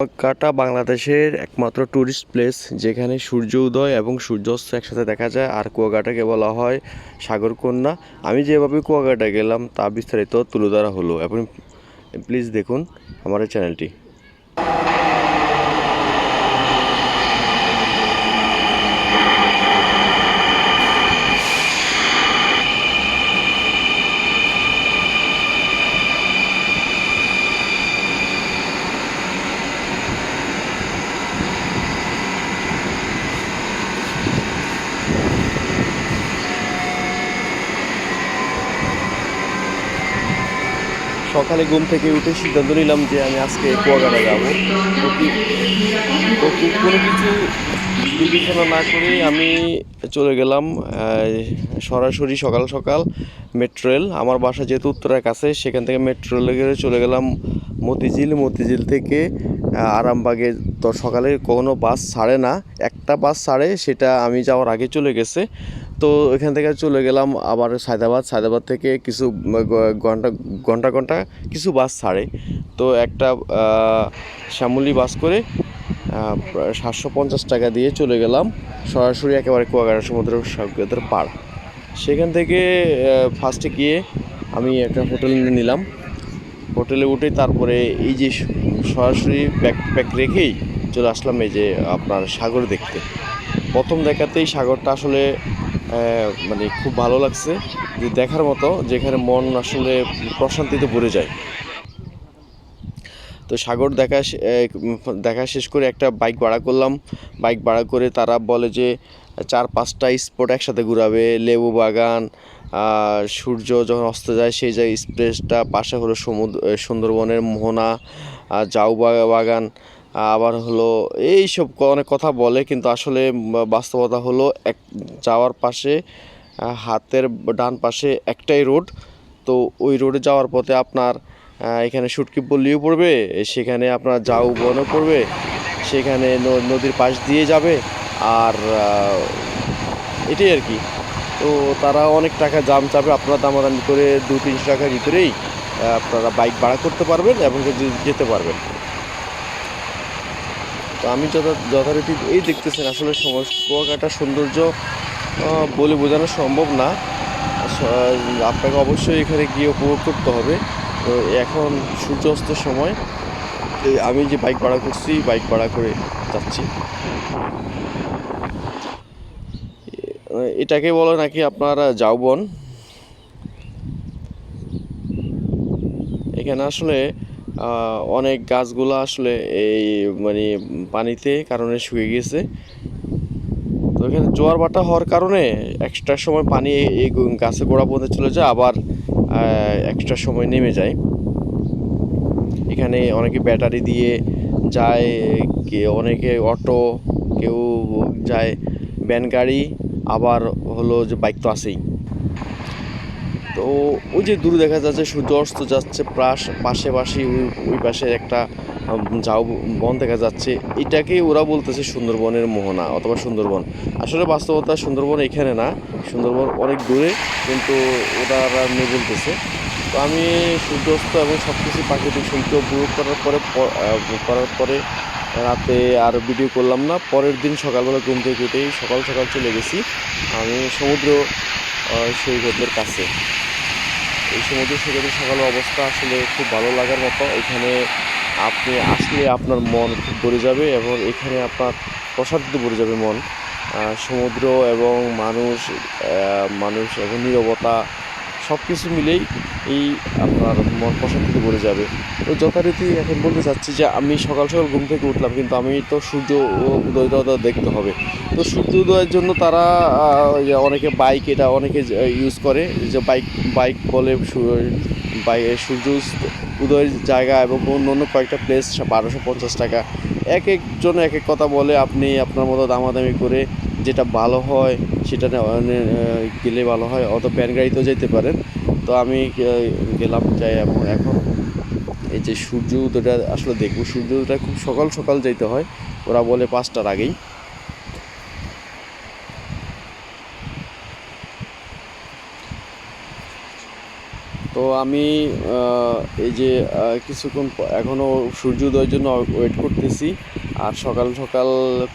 কুয়াকাটা বাংলাদেশের একমাত্র tourist place যেখানে সূর্য উদয় এবং সূর্যাস্ত একসাথে দেখা যায়। আর কুয়াকাটাকে বলা হয় সাগরকন্যা। আমি যেভাবে কুয়াকাটা গেলাম, তা বিস্তারিত তুলে ধরা হলো। এবং প্লিজ দেখুন আমার চ্যানেলটি সকালে ঘুম থেকে উঠে সিদ্ধান্ত নিলাম যে আমি আজকে কুয়াকাটা যাব। তো কোনো কিছু বিবেচনা না করে আমি চলে গেলাম সরাসরি সকাল সকাল মেট্রো আমার বাসা যেহেতু উত্তরার কাছে, সেখান থেকে মেট্রো রেলে করে চলে গেলাম মতিঝিল। মতিঝিল থেকে আরামবাগে। তো সকালে কোনো বাস ছাড়ে না। একটা বাস ছাড়ে, সেটা আমি যাওয়ার আগে চলে গেছে। তো এখান থেকে চলে গেলাম আবার সায়দাবাদ। সায়দাবাদ থেকে কিছু ঘণ্টা ঘণ্টা ঘণ্টা কিছু বাস ছাড়ে। তো একটা শ্যামলী বাস করে সাতশো পঞ্চাশ টাকা দিয়ে চলে গেলাম সরাসরি একেবারে কুয়াকাটা সমুদ্র সৈকতের পাড় সেখান থেকে ফার্স্টে গিয়ে আমি একটা হোটেল নিলাম। হোটেলে উঠে তারপরে এই যে সরাসরি ব্যাক প্যাক রেখেই চলে আসলাম এই যে আপনার সাগর দেখতে। প্রথম দেখাতেই সাগরটা আসলে মানে খুব ভালো লাগছে। যে দেখার মতো যেখানে মন আসলে প্রশান্তিতে ভরে যায়। তো সাগর দেখা দেখা শেষ করে একটা বাইক ভাড়া করলাম। বাইক ভাড়া করে তারা বলে যে, চার পাঁচটা স্পট একসাথে ঘুরাবে। লেবু বাগান সূর্য যখন অস্ত যায়, সেই যে স্পেসটা পাশে হলো সমুদ্র সুন্দরবনের মোহনা জাউ বাগান। আবার হলো এই সব অনেক কথা বলে, কিন্তু আসলে বাস্তবতা হলো এক যাওয়ার পাশে হাতের ডান পাশে একটাই রোড। তো ওই রোডে যাওয়ার পথে আপনার এখানে সুটকি পল্লীও পড়বে, সেখানে আপনার জাউ বনও পড়বে, সেখানে নদীর পাশ দিয়ে যাবে, আর এটাই আর কি। তো তারা অনেক টাকা জাম চাপে আপনারা দামাদামি করে দু তিনশো টাকার ভিতরেই আপনারা বাইক ভাড়া করতে পারবেন এবং যেতে পারবেন। আমি যথা যথারীতি এই দেখতেছেন, আসলে কুয়াকাটার সৌন্দর্য বলে বোঝানো সম্ভব না। আপনাকে অবশ্যই এখানে গিয়ে উপভোগ করতে হবে। তো এখন সূর্য অস্তের সময় আমি যে বাইক ভাড়া করছি বাইক ভাড়া করে যাচ্ছি। এটাকে বলে নাকি আপনারা জাউবন এখানে আসলে অনেক গাছগুলো আসলে এই মানে পানিতে কারণে শুয়ে গেছে। তো এখানে জোয়ার ভাটা হওয়ার কারণে এক্সট্রা সময় পানি এই- গাছে গোড়া পর্যন্ত চলে যায় আবার এক্সট্রা সময় নেমে যায়। এখানে অনেকে ব্যাটারি দিয়ে যায়, কে, অনেকে অটো, কেউ যায় ভ্যান গাড়ি, আবার হলো যে বাইক তো আছেই। তো ওই যে দূরে দেখা যাচ্ছে সূর্য অস্ত যাচ্ছে, প্রাস পাশে ওই- ওই পাশে একটা ঝাউ বন দেখা যাচ্ছে। এটাকে ওরা বলতেছে সুন্দরবনের মোহনা অথবা সুন্দরবন। আসলে বাস্তবতা সুন্দরবন এখানে না, সুন্দরবন অনেক দূরে, কিন্তু ওরা নিয়ে বলতেছে। তো আমি সূর্যাস্ত এবং সব কিছু প্রাকৃতিক সূর্য উপভোগ করার পরে করার পরে রাতে আর ভিডিও করলাম না। পরের দিন সকালবেলা ঘুম থেকে উঠেই সকাল সকাল চলে গেছি। আমি সমুদ্র সৈকতের কাছে। এই সমুদ্র সৈকতের সকালের অবস্থা আসলে খুব ভালো লাগার মতো। এখানে আপনি আসলে আপনার মন খুব ভরে যাবে এবং এখানে আপনার প্রশান্তিতে ভরে যাবে মন। সমুদ্র এবং মানুষ মানুষ এবং নীরবতা সব কিছু মিলেই এই আপনার মন প্রশান্তিতে ভরে যাবে। তো যথারীতি এখন বলতে চাচ্ছি যে, আমি সকাল সকাল ঘুম থেকে উঠলাম, কিন্তু আমি তো সূর্য উদয়টা দেখতে হবে। তো সূর্য উদয়ের জন্য তারা অনেকে বাইক এটা অনেকে ইউজ করে যে বাইক বাইক বলে সূর্য উদয়ের জায়গা এবং অন্য অন্য কয়েকটা প্লেস বারোশো পঞ্চাশ টাকা। এক একজন এক এক কথা বলে, আপনি আপনার মতো দামাদামি করে যেটা ভালো হয় সেটা গেলে ভালো হয় অত ব্যান গাড়িতেও যেতে পারেন। তো আমি গেলাম যাই, এবং এখন এই যে সূর্য উদয়টা আসলে দেখব। সূর্য উদয়টা খুব সকাল সকাল যেতে হয়, ওরা বলে পাঁচটার আগেই। তো আমি এই যে কিছুক্ষণ প- এখনও সূর্যোদয়ের জন্য ওয়েট করতেছি। আর সকাল সকাল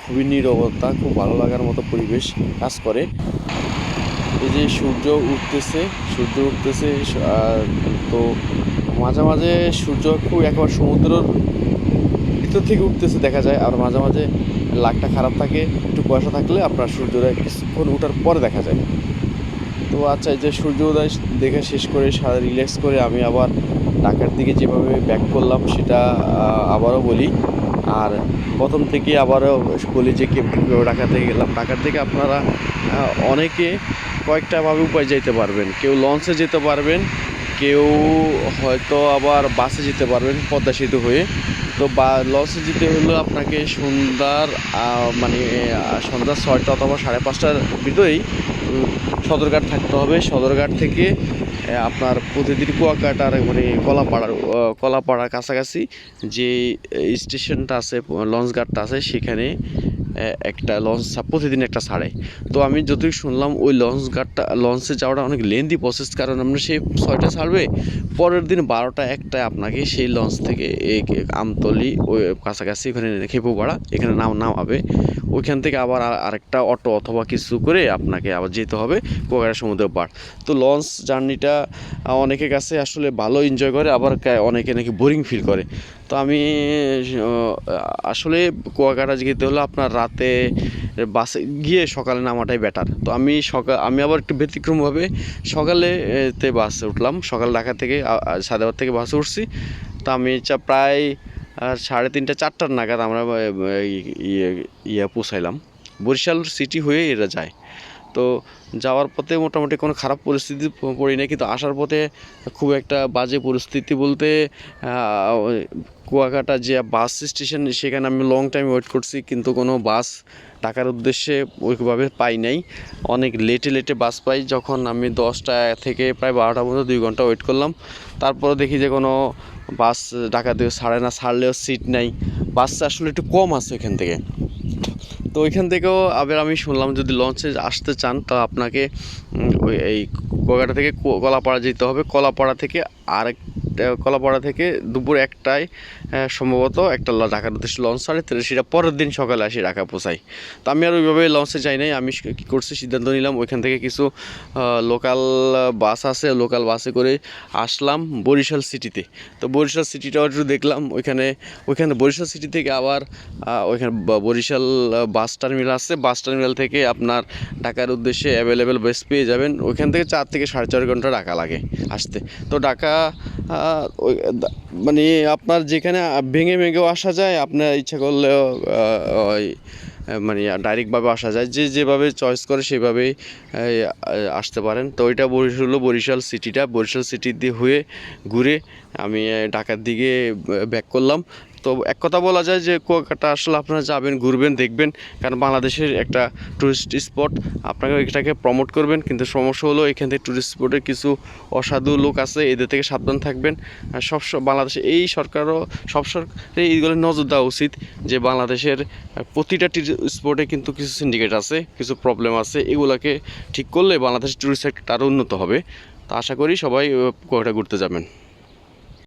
খুবই নীরবতা, খুব ভালো লাগার মতো পরিবেশ কাজ করে। এই যে সূর্য উঠতেছে সূর্য উঠতেছে তো মাঝে মাঝে সূর্য খুব একবার সমুদ্রের ভিতর থেকে উঠতেছে দেখা যায়, আর মাঝে মাঝে লাকটা খারাপ থাকে, একটু কুয়াশা থাকলে আপনার সূর্যোদয় কিছুক্ষণ উঠার পরে দেখা যায়। তো আচ্ছা যে সূর্য উদয় দেখে শেষ করে, সারা রিল্যাক্স করে আমি আবার ঢাকার দিকে যেভাবে ব্যাক করলাম সেটা আবারও বলি। আর প্রথম থেকে আবারও বলি যে কে- কীভাবে ঢাকা থেকে গেলাম। ঢাকার থেকে আপনারা অনেকে কয়েকটাভাবে উপায় যেতে পারবেন। কেউ লঞ্চে যেতে পারবেন, কেউ হয়তো আবার বাসে যেতে পারবেন পদ্মা সেতু হয়ে। তো বা লঞ্চে যেতে হলে আপনাকে সন্ধ্যার মানে সন্ধ্যা ছয়টা অথবা সাড়ে পাঁচটার ভিতরেই সদরঘাট থাকতে হবে। সদরঘাট থেকে আপনার প্রতিদিন কুয়াকাটার মানে কলাপাড়ার কলাপাড়ার কাছাকাছি যে স্টেশনটা আছে লঞ্চ ঘাটটা আছে, সেখানে একটা লঞ্চ প্রতিদিন একটা ছাড়ে। তো আমি যতই শুনলাম, ওই লঞ্চ ঘাটটা লঞ্চে যাওয়াটা অনেক লেন্দি প্রসেস কারণ আমরা সেই ছয়টা ছাড়বে, পরের দিন বারোটা, একটায় আপনাকে সেই লঞ্চ থেকে এই আমতলি, ওই কাছাকাছি ওখানে খেপুপাড়া, এখানে নাম, নামাবে। ওইখান থেকে আবার আর- আরেকটা অটো অথবা কিছু করে আপনাকে আবার যেতে হবে কুয়াকাটা সমুদ্র পাড়। তো লঞ্চ জার্নিটা অনেকের কাছে আসলে ভালো এনজয় করে, আবার অনেকে নাকি বোরিং ফিল করে। তো আমি আসলে কুয়াকাটা যেতে হলে আপনার রাতে বাসে গিয়ে সকালে নামাটাই বেটার তো আমি সকাল, আমি আবার একটু ব্যতিক্রমভাবে সকালে তে বাসে উঠলাম। সকাল ঢাকা থেকে সাদাবাদ থেকে বাসে উঠছি। তো আমি চা, প্রায় সাড়ে তিনটা, চারটার নাগাদ আমরা ইয়ে ইয়ে পৌঁছাইলাম। বরিশাল সিটি হয়ে এরা যায়। তো যাওয়ার পথে মোটামুটি কোনো খারাপ পরিস্থিতি পড়ি না কিন্তু আসার পথে খুব একটা বাজে পরিস্থিতি বলতে কুয়াকাটা যে বাস স্টেশন, সেখানে আমি লং টাইম ওয়েট করছি, কিন্তু কোনো বাস টাকার উদ্দেশ্যে ওইভাবে পাই নাই। অনেক লেটে লেটে বাস পাই, যখন আমি দশটা থেকে প্রায় বারোটা পর্যন্ত দুই ঘণ্টা ওয়েট করলাম। তারপরে দেখি যে কোনো বাস ঢাকা ছাড়ে না, ছাড়লেও সিট নাই। বাস আসলে একটু কম আছে এখান থেকে। তো ওইখান থেকেও আবার আমি শুনলাম যদি লঞ্চে আসতে চান, তা আপনাকে ওই এই কুয়াকাটা থেকে কলাপাড়া যেতে হবে। কলাপাড়া থেকে আরেক কলাপাড়া থেকে দুপুর একটায় সম্ভবত একটা ঢাকার উদ্দেশ্যে লঞ্চ ছাড়ে তো সেটা পরের দিন সকালে আসি ঢাকা পৌঁছাই। তো আমি আর ওইভাবে লঞ্চে যাই নাই, আমি কী করছি সিদ্ধান্ত নিলাম, ওইখান থেকে কিছু লোকাল বাস আছে লোকাল বাসে করে আসলাম বরিশাল সিটিতে তো বরিশাল সিটিটাও একটু দেখলাম, ওইখানে ওইখানে বরিশাল সিটি থেকে আবার ওইখানে বরিশাল বাস টার্মিনাল আছে। বাস টার্মিনাল থেকে আপনার ঢাকার উদ্দেশ্যে অ্যাভেলেবেল বাস পেয়ে যাবেন। ওইখান থেকে চার থেকে সাড়ে চার ঘণ্টা ঢাকা লাগে আসতে। তো ঢাকা মানে আপনার যেখানে ভেঙে ভেঙেও আসা যায়, আপনার ইচ্ছা করলেও ওই মানে ডাইরেক্টভাবে আসা যায়। যে যেভাবে চয়েস করে সেভাবেই আসতে পারেন। তো ওইটা বরিশাল হলো বরিশাল সিটিটা বরিশাল সিটি দিয়ে হয়ে ঘুরে আমি ঢাকার দিকে ব্যাক করলাম। তো এক কথা বলা যায় যে কুয়াকাটা আসলে আপনারা যাবেন, ঘুরবেন, দেখবেন। কারণ বাংলাদেশের একটা টুরিস্ট স্পট আপনাকে এটাকে প্রমোট করবেন। কিন্তু সমস্যা হলো এখান থেকে টুরিস্ট স্পটের কিছু অসাধু লোক আছে, এদের থেকে সাবধান থাকবেন। সব বাংলাদেশে এই সরকারও, সব সরকারের এইগুলো নজর দেওয়া উচিত যে বাংলাদেশের প্রতিটা স্পটে কিন্তু কিছু সিন্ডিকেট আছে, কিছু প্রবলেম আছে। এগুলাকে ঠিক করলে বাংলাদেশের টুরিস্ট সেক্টর আরও উন্নত হবে। তো আশা করি সবাই কুয়াকাটা ঘুরতে যাবেন।